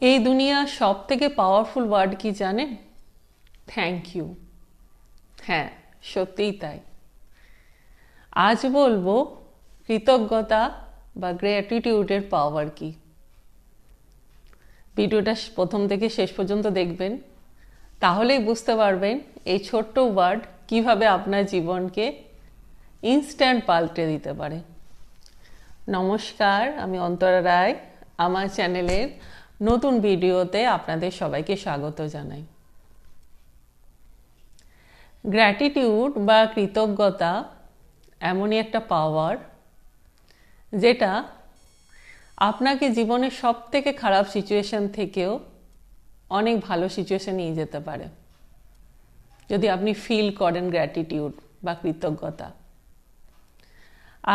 এই দুনিয়ার সব থেকে পাওয়ারফুল ওয়ার্ড কি জানেন? থ্যাংক ইউ হ্যাঁ সত্যিই তাই। আজ বলব কৃতজ্ঞতা বা গ্র্যাটিটিউডের পাওয়ার কি। ভিডিওটা প্রথম থেকে শেষ পর্যন্ত দেখবেন। তাহলেই বুঝতে পারবেন এই ছোট্ট ওয়ার্ড কীভাবে আপনার জীবনকে ইনস্ট্যান্ট পাল্টে দিতে পারে। নমস্কার, আমি অন্তরা রায়। আমার চ্যানেলের নতুন ভিডিওতে আপনাদের সবাইকে স্বাগত জানাই। গ্র্যাটিটিউড বা কৃতজ্ঞতা এমনই একটা পাওয়ার যেটা আপনাকে জীবনের সব থেকে খারাপ সিচুয়েশন থেকেও অনেক ভালো সিচুয়েশন নিয়ে যেতে পারে। যদি আপনি ফিল করেন গ্র্যাটিটিউড বা কৃতজ্ঞতা।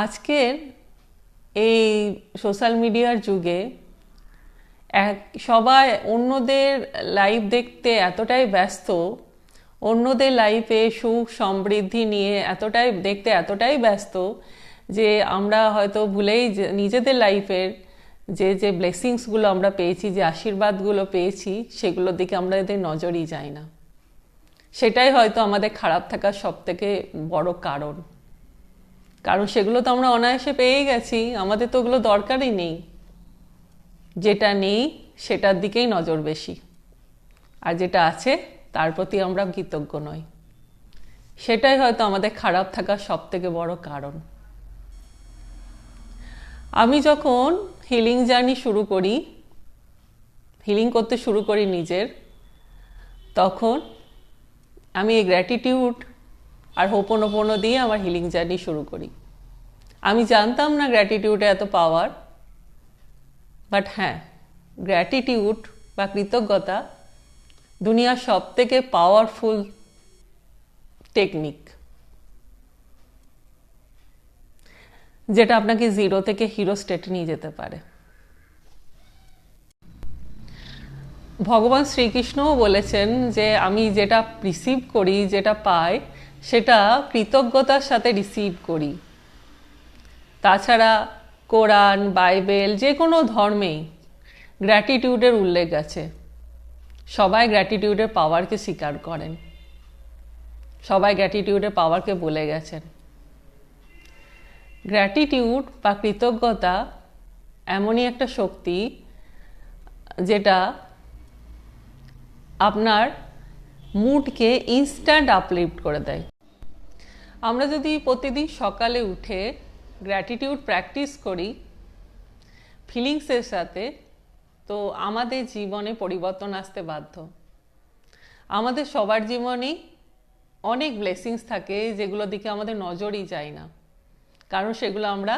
আজকের এই সোশ্যাল মিডিয়ার যুগে সবাই অন্যদের লাইফ দেখতে এতটাই ব্যস্ত, অন্যদের লাইফে সুখ সমৃদ্ধি নিয়ে এতটাই, দেখতে এতটাই ব্যস্ত যে আমরা হয়তো ভুলেই নিজেদের লাইফের যে যে ব্লেসিংসগুলো আমরা পেয়েছি, যে আশীর্বাদগুলো পেয়েছি, সেগুলোর দিকে আমরা এদের নজরই যাই না। সেটাই হয়তো আমাদের খারাপ থাকার সব থেকে বড় কারণ। কারণ সেগুলো তো আমরা অনায়াসে পেয়ে গেছি, আমাদের তো ওগুলো দরকারই নেই। যেটা নেই, সেটার দিকেই নজর বেশি। আর যেটা আছে, তার প্রতি আমরা কৃতজ্ঞ নই। সেটাই হয়তো আমাদের খারাপ থাকার সব থেকে বড় কারণ। আমি যখন হিলিং জার্নি শুরু করি হিলিং করতে শুরু করি নিজের, তখন আমি এই গ্র্যাটিটিউড আর হোপনোপনো দিয়ে আমার হিলিং জার্নি শুরু করি। আমি জানতাম না গ্র্যাটিটিউডে এত পাওয়ার বাট হ্যাঁ গ্র্যাটিটিউড বা কৃতজ্ঞতা দুনিয়ার সব থেকে পাওয়ারফুল টেকনিক যেটা আপনাকে জিরো থেকে হিরো স্টেটে নিয়ে যেতে পারে। ভগবান শ্রীকৃষ্ণও বলেছেন যে, আমি যেটা রিসিভ করি, যেটা পাই, সেটা কৃতজ্ঞতার সাথে রিসিভ করি। তাছাড়া কোরআন, বাইবেল যে কোনো ধর্মেই গ্র্যাটিটিউডের উল্লেখ আছে। সবাই গ্র্যাটিটিউডের পাওয়ারকে স্বীকার করেন। সবাই গ্র্যাটিটিউডের পাওয়ারকে বলে গেছেন। গ্র্যাটিটিউড বা কৃতজ্ঞতা এমনই একটা শক্তি যেটা আপনার মুডকে ইনস্ট্যান্ট আপলিফ্ট করে দেয়। আমরা যদি প্রতিদিন সকালে উঠে গ্র্যাটিটিউড প্র্যাকটিস করি ফিলিংসের সাথে, তো আমাদের জীবনে পরিবর্তন আসতে বাধ্য। আমাদের সবার জীবনেই অনেক ব্লেসিংস থাকে যেগুলো দিকে আমাদের নজরই যায় না, কারণ সেগুলো আমরা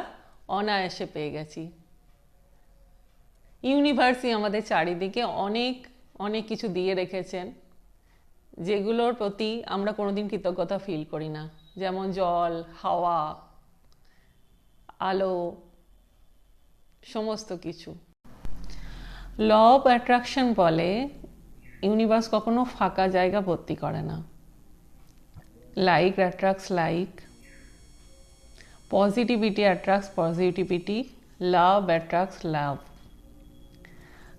অনায়াসে পেয়ে গেছি। ইউনিভার্সই আমাদের চারিদিকে অনেক অনেক কিছু দিয়ে রেখেছেন, যেগুলোর প্রতি আমরা কোনোদিন কৃতজ্ঞতা ফিল করি না। যেমন জল, হাওয়া আলো, সমস্ত কিছু। ল অফ অ্যাট্রাকশন বলে ইউনিভার্স কখনো ফাঁকা জায়গা ভর্তি করে না। Like attracts like positivity attracts positivity love attracts love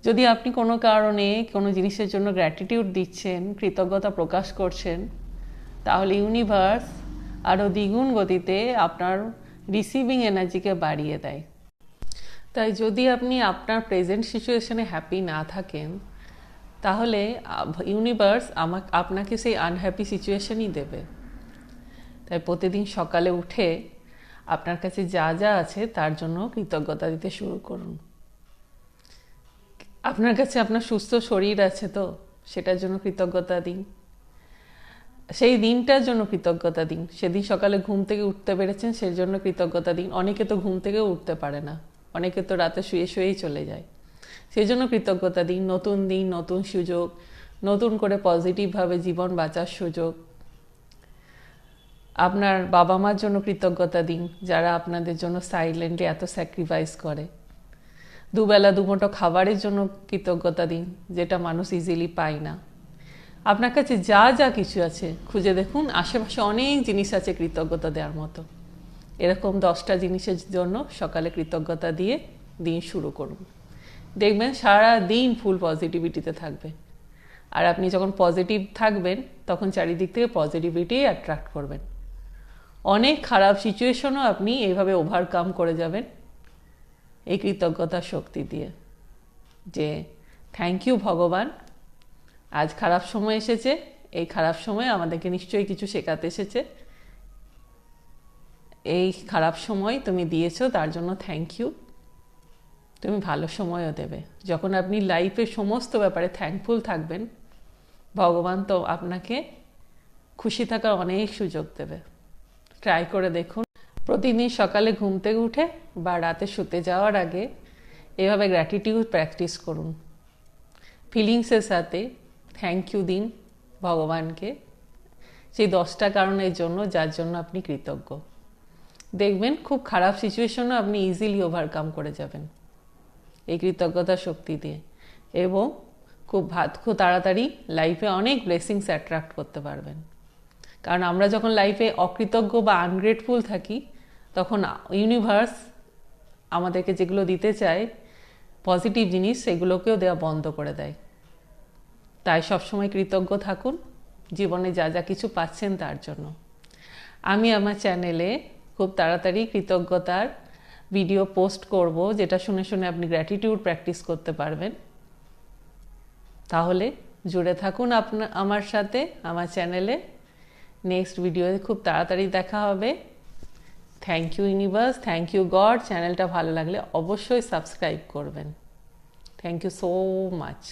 যদি আপনি কোনো কারণে কোনো জিনিসের জন্য গ্র্যাটিটিউড দিচ্ছেন, কৃতজ্ঞতা প্রকাশ করছেন, তাহলে ইউনিভার্স আরও দ্বিগুণ গতিতে আপনার রিসিভিং এনার্জিকে বাড়িয়ে দেয়। তাই যদি আপনি আপনার প্রেজেন্ট সিচুয়েশনে হ্যাপি না থাকেন, তাহলে ইউনিভার্স আমাকে আপনাকে সেই আনহ্যাপি সিচুয়েশনই দেবে। তাই প্রতিদিন সকালে উঠে আপনার কাছে যা যা আছে তার জন্য কৃতজ্ঞতা দিতে শুরু করুন। আপনার কাছে আপনার সুস্থ শরীর আছে তো, সেটার জন্য কৃতজ্ঞতা দিন। সেই দিনটার জন্য কৃতজ্ঞতা দিন। সেদিন সকালে ঘুম থেকে উঠতে পেরেছেন, সেই জন্য কৃতজ্ঞতা দিন। অনেকে তো ঘুম থেকেও উঠতে পারে না। অনেকে তো রাতে শুয়ে শুয়েই চলে যায়। সেই জন্য কৃতজ্ঞতা দিন, নতুন দিন, নতুন সুযোগ, নতুন করে পজিটিভভাবে জীবন বাঁচার সুযোগ। আপনার বাবা মার জন্য কৃতজ্ঞতা দিন, যারা আপনাদের জন্য সাইলেন্টলি এত স্যাক্রিফাইস করে। দুবেলা দুমুঠো খাবারের জন্য কৃতজ্ঞতা দিন, যেটা মানুষ ইজিলি পায় না। আপনার কাছে যা যা কিছু আছে, খুঁজে দেখুন। আশেপাশে অনেক জিনিস আছে কৃতজ্ঞতা দেওয়ার মতো। এরকম দশটা জিনিসের জন্য সকালে কৃতজ্ঞতা দিয়ে দিন শুরু করুন। দেখবেন সারা দিন ফুল পজিটিভিটিতে থাকবে। আর আপনি যখন পজিটিভ থাকবেন, তখন চারিদিক থেকে পজিটিভিটি অ্যাট্রাক্ট করবেন। অনেক খারাপ সিচুয়েশনও আপনি এইভাবে ওভারকাম করে যাবেন এই কৃতজ্ঞতার শক্তি দিয়ে। যে থ্যাংক ইউ ভগবান। আজ খারাপ সময় এসেছে, এই খারাপ সময় আমাদেরকে নিশ্চয়ই কিছু শেখাতে এসেছে। এই খারাপ সময় তুমি দিয়েছ, তার জন্য থ্যাংক ইউ তুমি ভালো সময়ও দেবে। যখন আপনি লাইফের সমস্ত ব্যাপারে থ্যাঙ্কফুল থাকবেন, ভগবান তো আপনাকে খুশি থাকার অনেক সুযোগ দেবে। ট্রাই করে দেখুন। প্রতিদিন সকালে ঘুম থেকে উঠে বা রাতে শুতে যাওয়ার আগে এভাবে গ্র্যাটিটিউড প্র্যাকটিস করুন। ফিলিংসের সাথে থ্যাংক ইউ দিন ভগবানকে। সেই দশটা কারণের জন্য, যার জন্য আপনি কৃতজ্ঞ। দেখবেন, খুব খারাপ সিচুয়েশনও আপনি ইজিলি ওভারকাম করে যাবেন। এই কৃতজ্ঞতা শক্তি দিয়ে। এবং খুব ভাত খুব তাড়াতাড়ি লাইফে অনেক ব্লেসিংস অ্যাট্রাক্ট করতে পারবেন। কারণ আমরা যখন লাইফে অকৃতজ্ঞ বা আনগ্রেটফুল থাকি, তখন ইউনিভার্স আমাদেরকে যেগুলো দিতে চায় পজিটিভ জিনিস, সেগুলোকেও দেওয়া বন্ধ করে দেয়। তাই সবসময় কৃতজ্ঞ থাকুন। জীবনে যা যা কিছু পাচ্ছেন তার জন্য। আমি আমার চ্যানেলে খুব তাড়াতাড়ি কৃতজ্ঞতার ভিডিও পোস্ট করব, যেটা শুনে শুনে আপনি গ্র্যাটিটিউড প্র্যাকটিস করতে পারবেন। তাহলে জুড়ে থাকুন আপনার আমার সাথে, আমার চ্যানেলে। নেক্সট ভিডিওতে খুব তাড়াতাড়ি দেখা হবে। Thank you universe thank you God চ্যানেলটা ভালো লাগলে অবশ্যই সাবস্ক্রাইব করবেন। Thank you so much